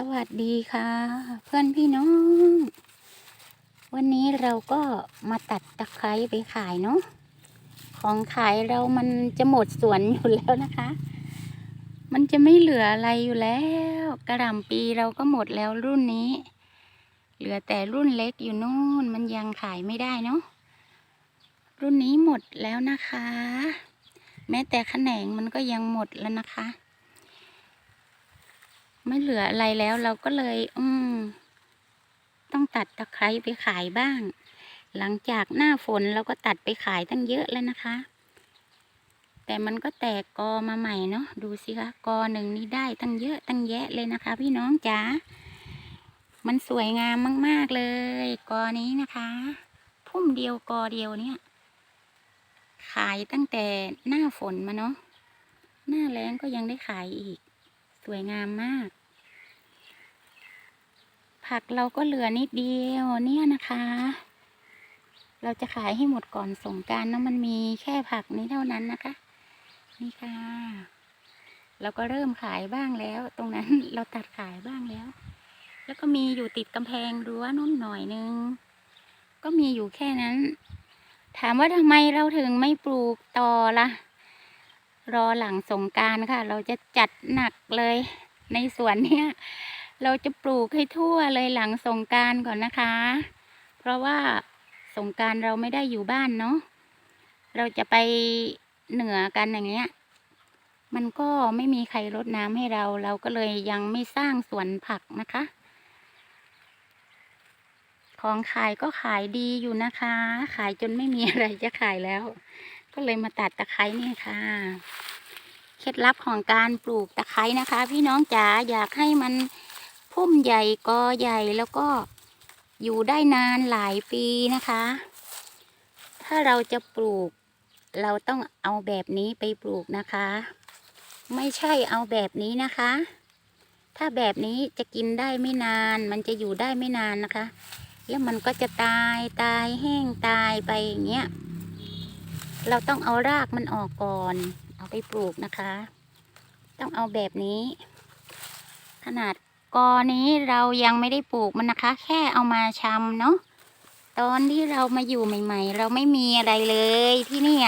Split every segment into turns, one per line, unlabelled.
สวัสดีค่ะ เพื่อนพี่น้อง วันนี้เราก็มาตัดตะไคร้ไปขายเนาะของขายเรามันจะหมดสวนอยู่แล้วนะคะ มันจะไม่เหลืออะไรอยู่แล้วกระหล่ำปีเราก็หมดแล้วรุ่นนี้ เหลือแต่รุ่นเล็กอยู่นู่นมันยังขายไม่ได้เนาะรุ่นนี้หมดแล้วนะคะ แม้แต่แขนงมันก็ยังหมดแล้วนะคะ ไม่เหลืออะไรแล้วเราก็เลย อืม ต้องตัดตะไคร้ไปขายบ้าง หลังจากหน้าฝนเราก็ตัดไปขายตั้งเยอะแล้วนะคะ แต่มันก็แตกกอมาใหม่เนาะดูสิคะกอหนึ่งนี่ได้ตั้งเยอะตั้งแยะเลยนะคะ พี่น้องจ๋ามันสวยงามมาก ๆ เลย กอนี้นะคะ พุ่มเดียวกอเดียวเนี่ย ขายตั้งแต่หน้าฝนมาเนาะหน้าแล้งก็ยังได้ขายอีก สวยงามมาก ผักเราก็เหลือนิดเดียวเนี่ยนะคะ เราจะขายให้หมดก่อนสงการเนาะมันมีแค่ผักนี้เท่านั้นนะคะ นี่ค่ะ เราก็เริ่มขายบ้างแล้ว ตรงนั้นเราตัดขายบ้างแล้ว แล้วก็มีอยู่ติดกำแพงรั้วนุ่นหน่อยนึง ก็มีอยู่แค่นั้น ถามว่าทำไมเราถึงไม่ปลูกต่อล่ะ รอหลังสงการค่ะ เราจะจัดหนักเลยในสวนเนี้ย เราจะปลูกให้ทั่วเลยหลังสงการก่อนนะคะ เพราะว่าสงการเราไม่ได้อยู่บ้านเนาะเราจะไปเหนือกันอย่างเงี้ย มันก็ไม่มีใครรดน้ำให้เรา เราก็เลยยังไม่สร้างสวนผักนะคะ ของขายก็ขายดีอยู่นะคะ ขายจนไม่มีอะไรจะขายแล้ว ก็เลยมาตัดตะไคร้นี่ค่ะเคล็ดลับของการปลูกตะไคร้นะคะ พี่น้องจ๋าอยากให้มัน พุ่มใหญ่กอใหญ่แล้วก็อยู่ได้นานหลายปีนะคะ ถ้าเราจะปลูก เราต้องเอาแบบนี้ไปปลูกนะคะ ไม่ใช่เอาแบบนี้นะคะ ถ้าแบบนี้จะกินได้ไม่นาน มันจะอยู่ได้ไม่นานนะคะ แล้วมันก็จะตายตายแห้งตายไปอย่างเงี้ย เราต้องเอารากมันออกก่อน เอาไปปลูกนะคะ ต้องเอาแบบนี้ ขนาด กอนี้เรายังไม่ได้ปลูกมันนะคะ แค่เอามาชำเนาะตอนที่เรามาอยู่ใหม่ ๆ เราไม่มีอะไรเลยที่นี่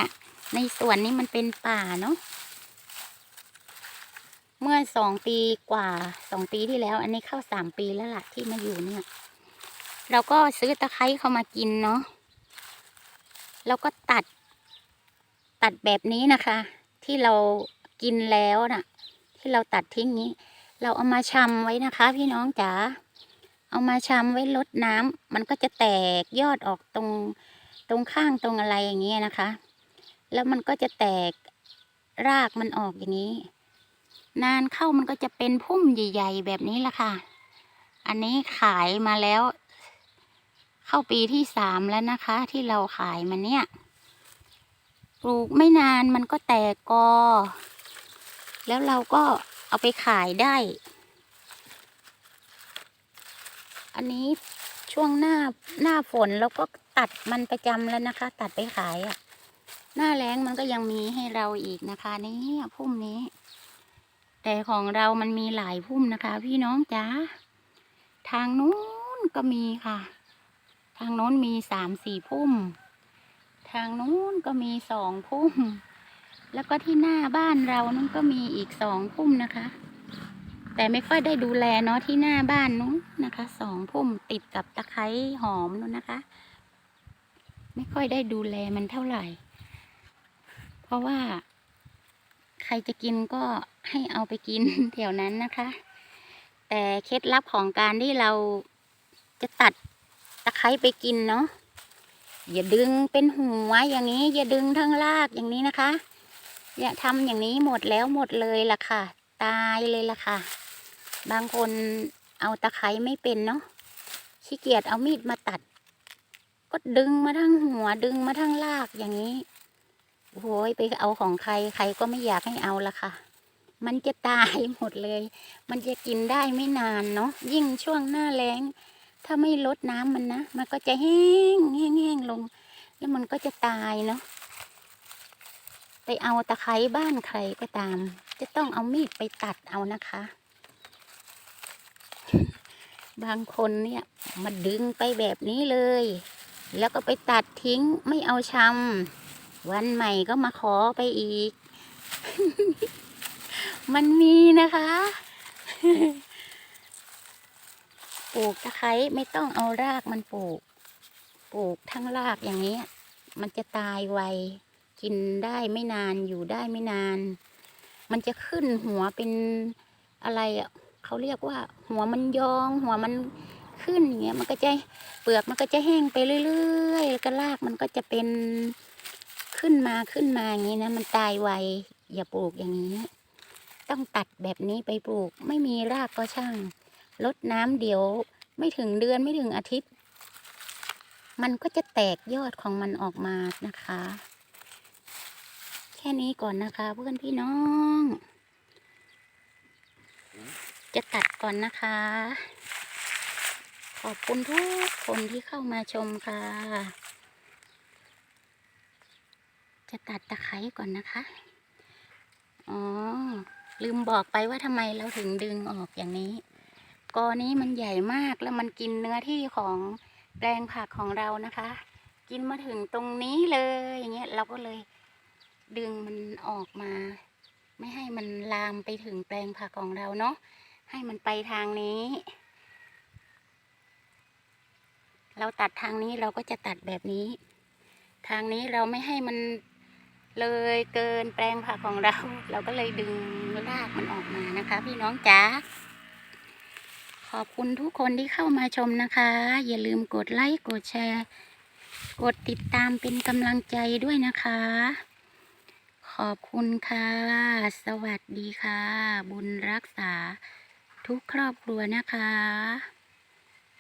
ในสวนนี้มันเป็นป่าเนาะเมื่อสองปีกว่าสองปีที่แล้ว อันนี้เข้าสามปีแล้วล่ะที่มาอยู่เนี่ย เราก็ซื้อตะไคร้เข้ามากินเนาะแล้วก็ตัด ตัดแบบนี้นะคะ ที่เรากินแล้วน่ะ ที่เราตัดทิ้งนี้ เราเอามาชำไว้นะคะ พี่น้องจ๋าเอามาชำไว้ลดน้ำมันก็จะแตกยอดออกตรงตรงข้างตรงอะไรอย่างเงี้ยนะคะ แล้วมันก็จะแตกรากมันออกอย่างนี้ นานเข้ามันก็จะเป็นพุ่มใหญ่ ๆ แบบนี้ละค่ะ อันนี้ขายมาแล้ว เข้าปีที่สามแล้วนะคะ ที่เราขายมันเนี่ยปลูกไม่นานมันก็แตกกอ แล้วเราก็ เอาไปขายได้ อันนี้ช่วงหน้าหน้าฝนเราก็ตัดมันประจำแล้วนะคะ ตัดไปขายอะ่ะ หน้าแล้งมันก็ยังมีให้เราอีกนะคะนี่พุ่มนี้ แต่ของเรามันมีหลายพุ่มนะคะ พี่น้องจ๋าทางนู้นก็มีค่ะ ทางโน้นมีสามสี่พุ่ม ทางนู้นก็มีสองพุ่ม แล้วก็ที่หน้าบ้านเรานั่นก็มีอีกสองพุ่มนะคะ แต่ไม่ค่อยได้ดูแลเนาะที่หน้าบ้านนู้นนะคะสองพุ่มติดกับตะไคร้หอมนู้นนะคะ ไม่ค่อยได้ดูแลมันเท่าไหร่ เพราะว่า ใครจะกินก็ให้เอาไปกินแถวนั้นนะคะ แต่เคล็ดลับของการที่เราจะตัดตะไคร้ไปกินเนาะอย่าดึงเป็นหัวอย่างนี้ อย่าดึงทั้งรากอย่างนี้นะคะ อย่าทำอย่างนี้หมดแล้วหมดเลยล่ะค่ะ ตายเลยล่ะค่ะ บางคนเอาตะไคร้ไม่เป็นเนาะขี้เกียจเอามีดมาตัด ก็ดึงมาทั้งหัวดึงมาทั้งรากอย่างนี้โอ้ยไปเอาของใครใครก็ไม่อยากให้เอาละค่ะ มันจะตายหมดเลย มันจะกินได้ไม่นานเนาะยิ่งช่วงหน้าแล้ง ถ้าไม่ลดน้ำมันนะ มันก็จะแห้งแห้งแห้งลง แล้วมันก็จะตายเนาะ ไปเอาตะไคร้บ้านใครก็ตาม จะต้องเอามีดไปตัดเอานะคะ บางคนเนี่ยมาดึงไปแบบนี้เลย แล้วก็ไปตัดทิ้งไม่เอาชำวันใหม่ก็มาขอไปอีก มันมีนะคะปลูกตะไคร้ไม่ต้องเอารากมันปลูก ปลูกทั้งรากอย่างนี้ มันจะตายไว กินได้ไม่นานอยู่ได้ไม่นาน มันจะขึ้นหัวเป็นอะไรอะเขาเรียกว่า หัวมันยอง หัวมันขึ้นอย่างเงี้ยมันก็จะเปลือกมันก็จะแห้งไปเรื่อยๆแล้วก็รากมันก็จะเป็นขึ้นมาขึ้นมาอย่างนี้นะ มันตายไวอย่าปลูกอย่างนี้ ต้องตัดแบบนี้ไปปลูก ไม่มีรากก็ช่างลดน้ำเดี๋ยวไม่ถึงเดือนไม่ถึงอาทิตย์ มันก็จะแตกยอดของมันออกมานะคะ ค่นี้ก่อนนะคะ เพื่อนพี่น้อง จะตัดก่อนนะคะ ขอบคุณทุกคนที่เข้ามาชมค่ะ จะตัดตะไคร้ก่อนนะคะ อ๋อ ลืมบอกไปว่าทำไมเราถึงดึงออกอย่างนี้ กอนี้มันใหญ่มากแล้วมันกินเนื้อที่ของแปลงผักของเรานะคะ กินมาถึงตรงนี้เลยอย่างเงี้ยเราก็เลย ดึงมันออกมา ไม่ให้มันลามไปถึงแปลงผักของเราเนาะให้มันไปทางนี้ เราตัดทางนี้เราก็จะตัดแบบนี้ ทางนี้เราไม่ให้มันเลยเกินแปลงผักของเรา เราก็เลยดึงรากมันออกมานะคะ พี่น้องจ๋าขอบคุณทุกคนที่เข้ามาชมนะคะ อย่าลืมกดไลค์กดแชร์ กดติดตามเป็นกำลังใจด้วยนะคะ ขอบคุณค่ะ สวัสดีค่ะ บุญรักษาทุกครอบครัวนะคะ